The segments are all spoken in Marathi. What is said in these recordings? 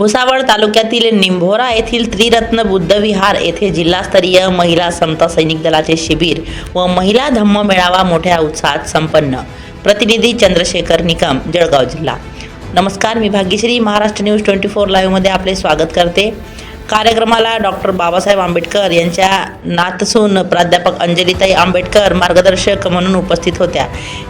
भुसावळ तालुक्यातील निंभोरा येथील त्रिरत्न बुद्ध विहार येथे जिल्हास्तरीय महिला समता सैनिक दलाचे शिबिर व महिला धम्म मेळावा मोठ्या उत्साहात संपन्न. प्रतिनिधी चंद्रशेखर निकम जळगाव जिल्हा. नमस्कार मी Bhagyashree. Maharashtra news twenty four लाईव्हमध्ये आपले स्वागत करते. कार्यक्रमाला डॉक्टर बाबासाहेब आंबेडकर यांच्या नातसून प्राध्यापक अंजलीताई आंबेडकर मार्गदर्शक म्हणून उपस्थित होत्या.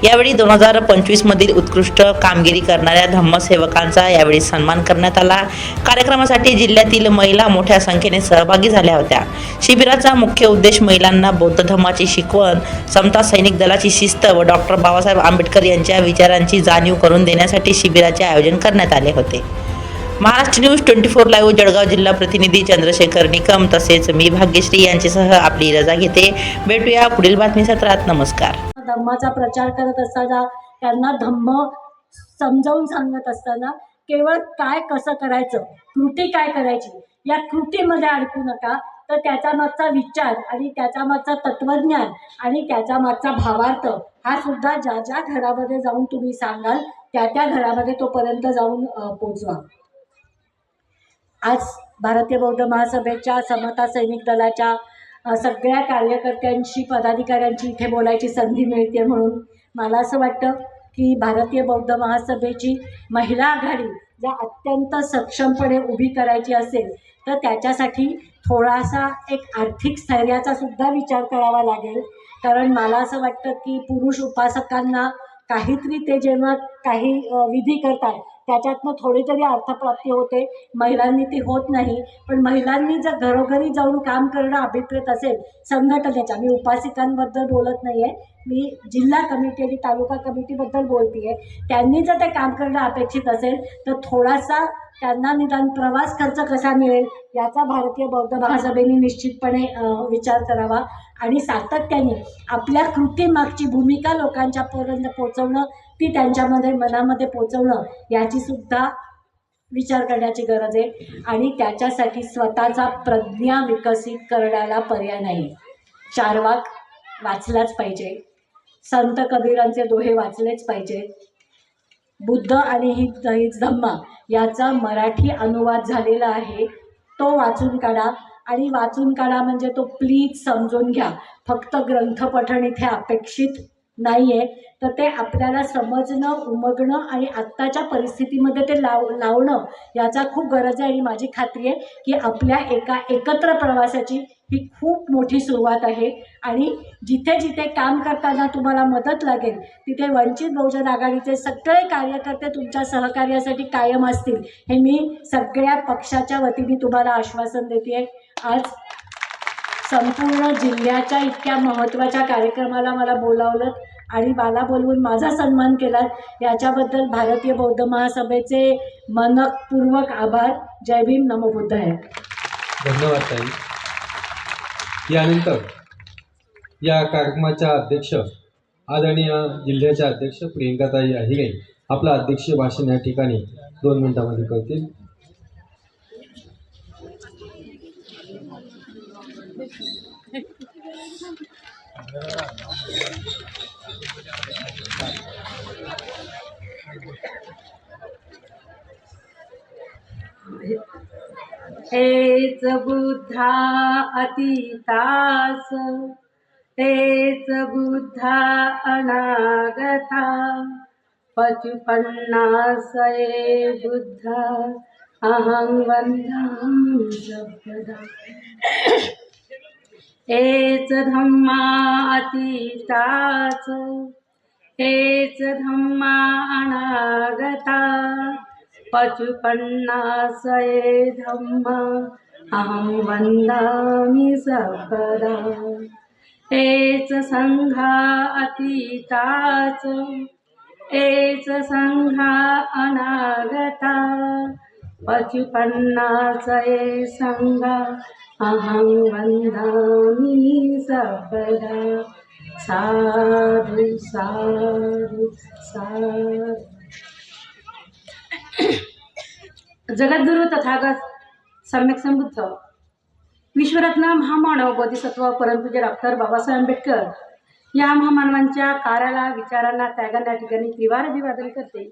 यावेळी दोन हजार पंचवीसमधील उत्कृष्ट कामगिरी करणाऱ्या धम्मसेवकांचा यावेळी सन्मान करण्यात आला. कार्यक्रमासाठी जिल्ह्यातील महिला मोठ्या संख्येने सहभागी झाल्या होत्या. शिबिराचा मुख्य उद्देश महिलांना बौद्ध धर्माची शिकवण समता सैनिक दलाची शिस्त व डॉक्टर बाबासाहेब आंबेडकर यांच्या विचारांची जाणीव करून देण्यासाठी शिबिराचे आयोजन करण्यात आले होते. Maharashtra news twenty four live Jalgaon जिल्हा प्रतिनिधी चंद्रशेखर निकम तसेच मी भाग्यश्री यांच्यासह आपली रजा घेते. भेटूया पुढील बातमी सत्रात. नमस्कार. धम्माचा प्रचार करत असताना त्यांना धम्म समजावून सांगत असताना केवळ काय कसं करायचं कृती काय करायची या कृतीमध्ये अडकू नका. तर त्याच्या मागचा विचार आणि त्याचा मागचा तत्वज्ञान आणि त्याच्या मागचा भावार्थ हा सुद्धा ज्या ज्या घरामध्ये जाऊन तुम्ही सांगाल त्या त्या घरामध्ये तोपर्यंत जाऊन पोचवा. आज भारतीय बौद्ध महासभेच्या समता सैनिक दलाच्या सगळ्या कार्यकर्त्यांशी पदाधिकाऱ्यांची इथे बोलायची संधी मिळते म्हणून मला असं वाटतं की भारतीय बौद्ध महासभेची महिला आघाडी जर अत्यंत सक्षमपणे उभी करायची असेल तर त्याच्यासाठी थोडासा एक आर्थिक स्थैर्याचा सुद्धा विचार करावा लागेल. कारण मला असं वाटतं की पुरुष उपासकांना काहीतरी ते जेव्हा काही विधी करतात त्याच्यातनं थोडी तरी अर्थप्राप्ती होते. महिलांनी ती होत नाही. पण महिलांनी जर घरोघरी जाऊन काम करणं अभिप्रेत असेल संघटनेच्या मी उपासिकांबद्दल बोलत नाही आहे मी जिल्हा कमिटी आणि तालुका कमिटीबद्दल बोलते आहे त्यांनी जर ते काम करणं अपेक्षित असेल तर थोडासा त्यांना निदान प्रवास खर्च कसा मिळेल याचा भारतीय बौद्ध महासभेने निश्चितपणे विचार करावा. आणि सातत्याने आपल्या कृतीमागची भूमिका लोकांच्या पर्यंत पोचवणं ती त्यांच्यामध्ये मनामध्ये पोचवणं याची सुद्धा विचार करण्याची गरज आहे. आणि त्याच्यासाठी स्वतःचा प्रज्ञा विकसित करण्याला पर्याय नाही. चारवाक वाचलाच पाहिजे. संत कबीरांचे दोहे वाचलेच पाहिजे बुद्ध आणि हि ही धम्मा याचा मराठी अनुवाद झालेला आहे. तो वाचून काढा. आणि वाचून काढा म्हणजे तो प्लीज समजून घ्या. फक्त ग्रंथपठण इथे अपेक्षित नाही आहे तर ते आपल्याला समजणं उमगणं आणि आत्ताच्या परिस्थितीमध्ये ते लाव लावणं याचा खूप गरज आहे. आणि माझी खात्री आहे की आपल्या एका एकत्र प्रवासाची ही खूप मोठी सुरुवात आहे. आणि जिथे जिथे काम करताना तुम्हाला मदत लागेल तिथे वंचित बहुजन आघाडीचे सगळे कार्यकर्ते तुमच्या सहकार्यासाठी कायम असतील हे मी सगळ्या पक्षाच्या वतीने तुम्हाला आश्वासन देते आज संपूर्ण जिल्ह्याच्या इतक्या महत्त्वाच्या कार्यक्रमाला मला बोलावलं आणि मला बोलवून माझा सन्मान केला याच्याबद्दल भारतीय बौद्ध महासभेचे मनपूर्वक आभार. जय भीम. नमो बुद्ध आहे धन्यवाद ताई. यानंतर या कार्यक्रमाच्या अध्यक्ष आदरणीय जिल्ह्याच्या अध्यक्ष प्रियंकाताई अहिरे आपलं अध्यक्षीय भाषण या ठिकाणी दोन मिनिटांमध्ये करतील हेच बुद्धा अतीतास हेच बुद्धा अनागता. पचुपन्नास ये बुद्धा अहं वन्दामि सर्वदा हेच धम्मा अतीताच हेच धम्मा अनागता. पचुपन्नास धम्म धम्मा अहं वन्दामि सपदा हेच संघा अतीताच हेच संघा अनागता। पचुपन्नास ये अहं वन्दामि सपदा साधु साधु साधु। जगद्गुरु तथागत सम्यक संबुद्ध विश्वरत्न महामानव बोधिसत्व परमपूज्य डॉक्टर बाबासाहेब आंबेडकर या महामानवांच्या कार्याला विचारांना त्यागांना ठिकाणी त्रिवार अभिवादन करते.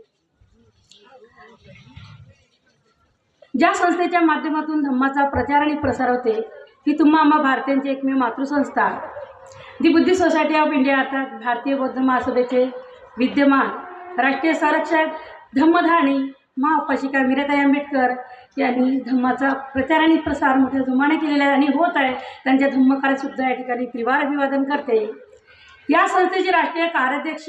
ज्या संस्थेच्या माध्यमातून धम्माचा प्रचार आणि प्रसार होते ती तुम्हा आम्हा भारतीयांची एकमेव मातृसंस्था. दी बुद्धी सोसायटी ऑफ इंडिया अर्थात भारतीय बौद्ध महासभेचे विद्यमान राष्ट्रीय संरक्षक धम्मधाणी महाउपाशिका मीराताई आंबेडकर यांनी धम्माचा प्रचार आणि प्रसार मोठ्या जोमाने केलेला आहे आणि होत आहे. त्यांच्या धम्मकार्यसुद्धा या ठिकाणी त्रिवार अभिवादन करते या संस्थेचे राष्ट्रीय कार्याध्यक्ष